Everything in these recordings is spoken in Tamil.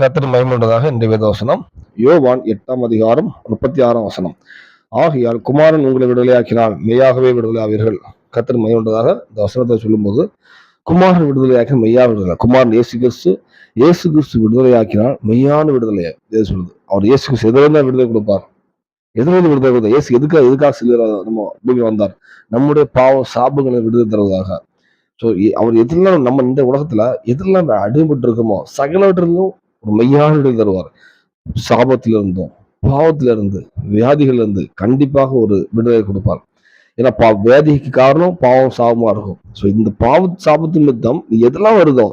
கத்தர் மயமுண்டதாக இந்த வேதவசனம் யோவான் எட்டாம் அதிகாரம் முப்பத்தி ஆறாம் வசனம். ஆகையால் குமாரன் உங்களை விடுதலையாக்கினால் மெய்யாகவே விடுதலை ஆவீர்கள் கர்த்தர் மயமுண்டதாக இந்த வசனத்தை சொல்லும்போது குமாரன் விடுதலையாக்கி மெய்யா விடுதலை. குமாரன் இயேசு கிறிஸ்து இயேசு கிறிஸ்து விடுதலையாக்கினால் மெய்யான விடுதலையை எது சொல்லுது. அவர் இயேசு கிறிஸ்து எதிலிருந்து விடுதலை கொடுப்பார். எதிலிருந்து விடுதலை கொடுத்தார் இயேசு எதுக்காக எதுக்காக சிலுவை நம்ம பூமி வந்தார். நம்முடைய பாவ சாபங்களை விடுதலை தருவதாக. ஸோ அவர் எதெல்லாம் நம்ம இந்த உலகத்துல எதெல்லாம் அடிபட்டு இருக்கோமோ சகலவற்றிலும் ஒரு மெய்யான விடுதலை தருவார். சாபத்திலிருந்தும் இருந்தும் பாவத்தில இருந்து கண்டிப்பாக ஒரு விடுதலை கொடுப்பார். ஏன்னா பா வியாதிக்கு காரணம் பாவம் சாபமாக இருக்கும். ஸோ இந்த பாவ சாபத்து மித்தம் எதெல்லாம் வருதோ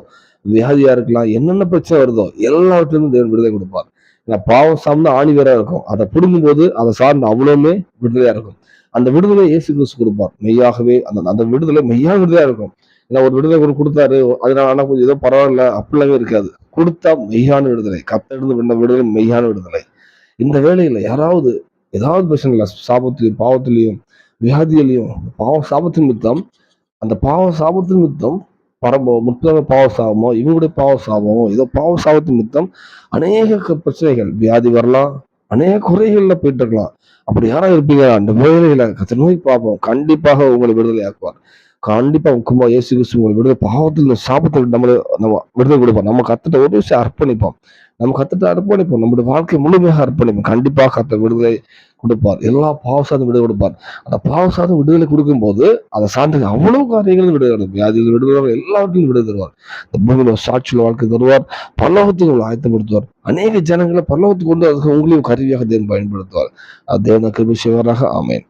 வியாதியாக இருக்கலாம் என்னென்ன பிரச்சனை வருதோ எல்லாவற்றிலும் தேவன் விடுதலை கொடுப்பார். ஏன்னா பாவம் சார்ந்த ஆணி வேற இருக்கும். அதை பிடுங்கும்போது அதை சார்ந்த அவ்வளவுமே விடுதலையாக இருக்கும். அந்த விடுதலை இயேசு கிறிஸ்து கொடுப்பார். மெய்யாகவே அந்த அந்த விடுதலை மெய்யாக விடுதலையாக இருக்கும். ஏன்னா ஒரு விடுதலை கூட கொடுத்தாரு அதனால ஆனால் கொஞ்சம் ஏதோ பரவாயில்ல அப்படிலாமே இருக்காது. கொடுத்தா மெய்யான விடுதலை. கத்திலிருந்து விண்ண விடுதலை மெய்யான விடுதலை. இந்த வேலையில் யாராவது ஏதாவது பிரச்சனை சாபத்திலையும் பாவத்திலையும் வியாதியிலையும் பாவம் சாபத்தின் மித்தம் அந்த பாவ சாபத்தின் மித்தம் பரம்போ முற்றாக பாவ சாபமோ இவங்களுடைய பாவ சாபமோ ஏதோ பாவ சாபத்தின் மித்தம் அநேக பிரச்சனைகள். வியாதி வரலாம் அநேக குறைகளில் போயிட்டு இருக்கலாம். அப்படி யாராவது இருப்பீங்க அந்த வேலையில கத்த நோய் பார்ப்போம். கண்டிப்பாக உங்களை விடுதலை ஆக்குவார் கண்டிப்பா முக்கியமா இயேசு கிறிஸ்து உங்களை விடுதலை பாவத்தில் சாபத்தில் நம்மளை நம்ம விடுதலை கொடுப்போம் நம்ம கத்துட்ட ஒரு விஷயம் அர்ப்பணிப்போம். நம்ம கத்துட்ட அர்ப்பணிப்போம். நம்முடைய வாழ்க்கை முழுமையாக அர்ப்பணிப்போம். கண்டிப்பாக கத்த விடுதலை கொடுப்பார். எல்லா பாவசாதம் விடுதலை கொடுப்பார். அந்த பாவசாதம் விடுதலை கொடுக்கும்போது அதை சார்ந்த அவ்வளவு காரியங்களும் விடுதலை கொடுக்கும் வியாதிகள் விடுதலை எல்லாவற்றையும் விடுதலை தருவார். இந்த பூமியில சாட்சியில் வாழ்க்கை தருவார். பல்லவத்துக்கு உங்களை ஆயத்தப்படுத்துவார். அநேக ஜனங்களை பல்லவத்துக்கு கொண்டு அதுக்கு உங்களையும் கருவியாக தேவன் பயன்படுத்துவார். அது தேவன கிருபி சிவராக ஆமேன்.